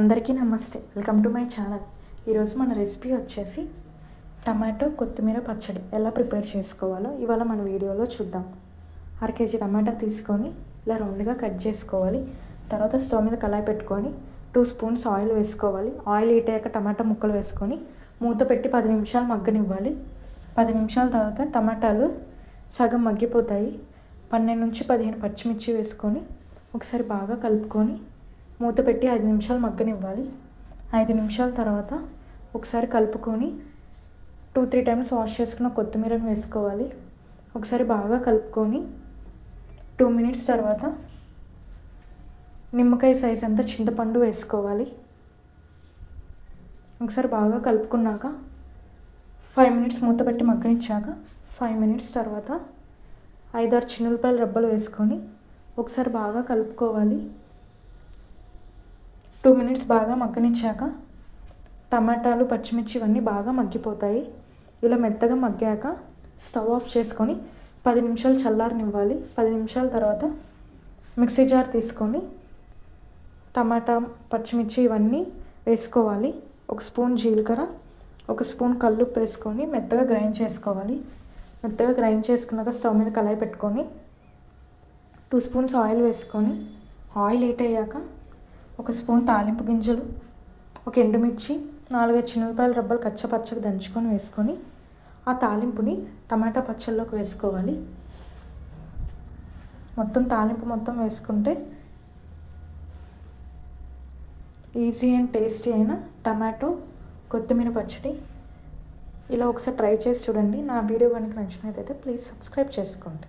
అందరికీ నమస్తే. Welcome to my channel. ఈరోజు మన రెసిపీ వచ్చేసి టమాటో కొత్తిమీర పచ్చడి. ఎలా ప్రిపేర్ చేసుకోవాలో ఇవాళ మన వీడియోలో చూద్దాం. అర కేజీ టమాటా తీసుకొని ఇలా రౌండ్గా కట్ చేసుకోవాలి. తర్వాత స్టవ్ మీద కళాయి పెట్టుకొని టూ స్పూన్స్ ఆయిల్ వేసుకోవాలి. ఆయిల్ హీట్ అయ్యాక టమాటా ముక్కలు వేసుకొని మూత పెట్టి పది నిమిషాలు మగ్గనివ్వాలి. పది నిమిషాల తర్వాత టమాటాలు సగం మగ్గిపోతాయి. పన్నెండు నుంచి పదిహేను పచ్చిమిర్చి వేసుకొని ఒకసారి బాగా కలుపుకొని మూత పెట్టి ఐదు నిమిషాలు మగ్గనివ్వాలి. ఐదు నిమిషాల తర్వాత ఒకసారి కలుపుకొని టూ త్రీ టైమ్స్ వాష్ చేసుకున్న కొత్తిమీరను వేసుకోవాలి. ఒకసారి బాగా కలుపుకొని టూ మినిట్స్ తర్వాత నిమ్మకాయ సైజ్ అంతా చింతపండు వేసుకోవాలి. ఒకసారి బాగా కలుపుకున్నాక ఫైవ్ మినిట్స్ మూత పెట్టి మగ్గనిచ్చాక ఫైవ్ మినిట్స్ తర్వాత ఐదారు చిన్నులపాయలు రబ్బలు వేసుకొని ఒకసారి బాగా కలుపుకోవాలి. టూ మినిట్స్ బాగా మగ్గనిచ్చాక టమాటాలు పచ్చిమిర్చి ఇవన్నీ బాగా మగ్గిపోతాయి. ఇలా మెత్తగా మగ్గాక స్టవ్ ఆఫ్ చేసుకొని పది నిమిషాలు చల్లారనివ్వాలి. పది నిమిషాల తర్వాత మిక్సీ జార్ తీసుకొని టమాటా పచ్చిమిర్చి ఇవన్నీ వేసుకోవాలి. ఒక స్పూన్ జీలకర్ర ఒక స్పూన్ కళ్ళు వేసుకొని మెత్తగా గ్రైండ్ చేసుకోవాలి. మెత్తగా గ్రైండ్ చేసుకున్నాక స్టవ్ మీద కళాయి పెట్టుకొని టూ స్పూన్స్ ఆయిల్ వేసుకొని ఆయిల్ హీట్ అయ్యాక ఒక స్పూన్ తాలింపు గింజలు ఒక ఎండుమిర్చి నాలుగైదు చిన్నపాయల రబ్బలు కచ్చపచ్చగా దంచుకొని వేసుకొని ఆ తాలింపుని టమాటా పచ్చళ్ళలోకి వేసుకోవాలి. మొత్తం తాలింపు మొత్తం వేసుకుంటే ఈజీ అండ్ టేస్టీ అయిన టమాటో కొత్తిమీర పచ్చడి ఇలా ఒకసారి ట్రై చేసి చూడండి. నా వీడియో కనుక నచ్చినట్లయితే ప్లీజ్ సబ్స్క్రైబ్ చేసుకోండి.